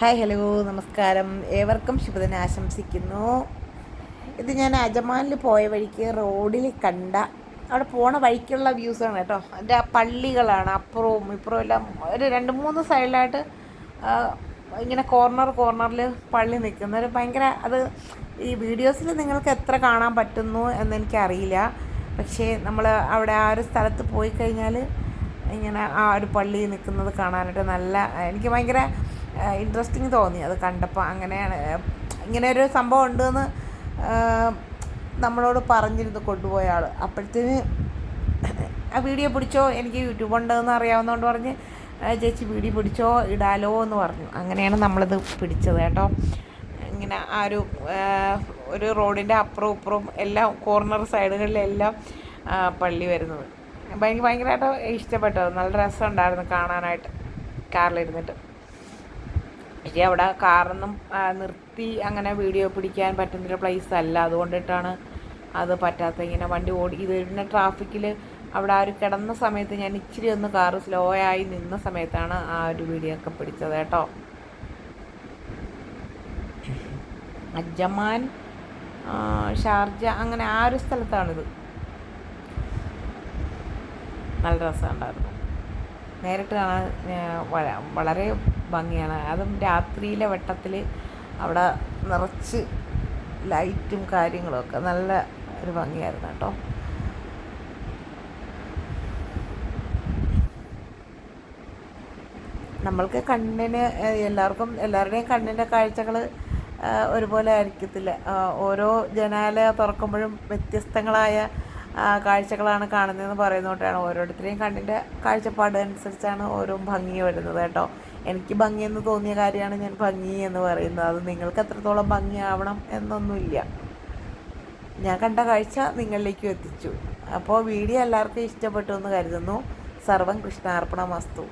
Hi hello നമസ്കാരം. ഏവർക്കും ശുഭദിനം ആശംസിക്കുന്നു. ഇത് ഞാൻ അജമാനിൽ പോയ വഴിക്ക് റോഡിൽ കണ്ട അവിടെ പോണ വഴിക്കുള്ള വ്യൂസാണ് കേട്ടോ. എന്റെ ആ പള്ളികളാണ് അപ്പുറവും ഇപ്പുറവും എല്ലാം ഒരു രണ്ട് മൂന്ന് സൈഡിലായിട്ട് ഇങ്ങനെ കോർണർ കോർണറിൽ പള്ളി നിൽക്കുന്ന ഒരു ഭയങ്കര അത് ഈ വീഡിയോസിൽ നിങ്ങൾക്ക് എത്ര കാണാൻ പറ്റുന്നു എന്നെനിക്കറിയില്ല പക്ഷേ നമ്മൾ അവിടെ ആ ഒരു സ്ഥലത്ത് പോയി കഴിഞ്ഞാൽ ഇങ്ങനെ ആ ഒരു പള്ളി നിൽക്കുന്നത് കാണാനായിട്ട് നല്ല എനിക്ക് ഭയങ്കര ഇൻട്രസ്റ്റിങ് തോന്നി. അത് കണ്ടപ്പോൾ അങ്ങനെയാണ്. ഇങ്ങനെ ഒരു സംഭവം ഉണ്ടെന്ന് നമ്മളോട് പറഞ്ഞിരുന്നു കൊണ്ടുപോയ ആൾ അപ്പോഴത്തേന് ആ വീഡിയോ പിടിച്ചോ? എനിക്ക് യൂട്യൂബ് ഉണ്ടെന്ന് അറിയാവുന്നതുകൊണ്ട് പറഞ്ഞ് "ആ, ചേച്ചി വീഡിയോ പിടിച്ചോ? ഇടാലോ എന്ന് പറഞ്ഞു. അങ്ങനെയാണ് നമ്മളിത് പിടിച്ചത് കേട്ടോ. ഇങ്ങനെ ആ ഒരു ഒരു റോഡിന്റെ അപ്പുറവും ഇപ്പുറവും എല്ലാം കോർണർ സൈഡുകളിലെല്ലാം പള്ളി വരുന്നത്. എനിക്ക് ഭയങ്കരമായിട്ട് ഇഷ്ടപ്പെട്ടത് നല്ല രസമുണ്ടായിരുന്നു കാണാനായിട്ട് കാറിലിരുന്നിട്ട്. പക്ഷേ അവിടെ കാറൊന്നും നിർത്തി അങ്ങനെ വീഡിയോ പിടിക്കാൻ പറ്റുന്നൊരു പ്ലേസ് അല്ല. അതുകൊണ്ടിട്ടാണ് അത് പറ്റാത്ത ഇങ്ങനെ വണ്ടി ഓടി ഇത് പിന്നെ ട്രാഫിക്കിൽ അവിടെ ആ ഒരു കിടന്ന സമയത്ത് ഞാൻ ഇച്ചിരി ഒന്ന് കാറ് സ്ലോ ആയി നിന്ന സമയത്താണ് ആ ഒരു വീഡിയോ ഒക്കെ പിടിച്ചത് കേട്ടോ. അജ്ജമാൻ ആ, ഷാർജ അങ്ങനെ ആ ഒരു സ്ഥലത്താണിത്. നല്ല രസമുണ്ടായിരുന്നു. നേരിട്ട് കാണാൻ വളരെ ഭംഗിയാണ്. അതും രാത്രിയിലെ വെട്ടത്തിൽ അവിടെ നിറച്ച് ലൈറ്റും കാര്യങ്ങളൊക്കെ നല്ല ഒരു ഭംഗിയായിരുന്നു കേട്ടോ. നമ്മൾക്ക് കണ്ണിന് എല്ലാവർക്കും എല്ലാവരുടെയും കണ്ണിന്റെ കാഴ്ചകൾ ഒരുപോലെ ആയിരിക്കത്തില്ല. ഓരോ ജനാലയ തുറക്കുമ്പോഴും വ്യത്യസ്തങ്ങളായ കാഴ്ചകളാണ് കാണുന്നതെന്ന് പറയുന്നതുകൊണ്ടാണ് ഓരോരുത്തരെയും കണ്ണിന്റെ കാഴ്ചപ്പാട് അനുസരിച്ചാണ് ഓരോ ഭംഗി വരുന്നത് കേട്ടോ. എനിക്ക് ഭംഗിയെന്ന് തോന്നിയ കാര്യമാണ് ഞാൻ ഭംഗി എന്ന് പറയുന്നത്. അത് നിങ്ങൾക്ക് എത്രത്തോളം ഭംഗിയാവണം എന്നൊന്നുമില്ല. ഞാൻ കണ്ട കാഴ്ച നിങ്ങളിലേക്കും എത്തിച്ചു. അപ്പോൾ വീഡിയോ എല്ലാവർക്കും ഇഷ്ടപ്പെട്ടു എന്ന് കരുതുന്നു. സർവം കൃഷ്ണാർപ്പണ വസ്തു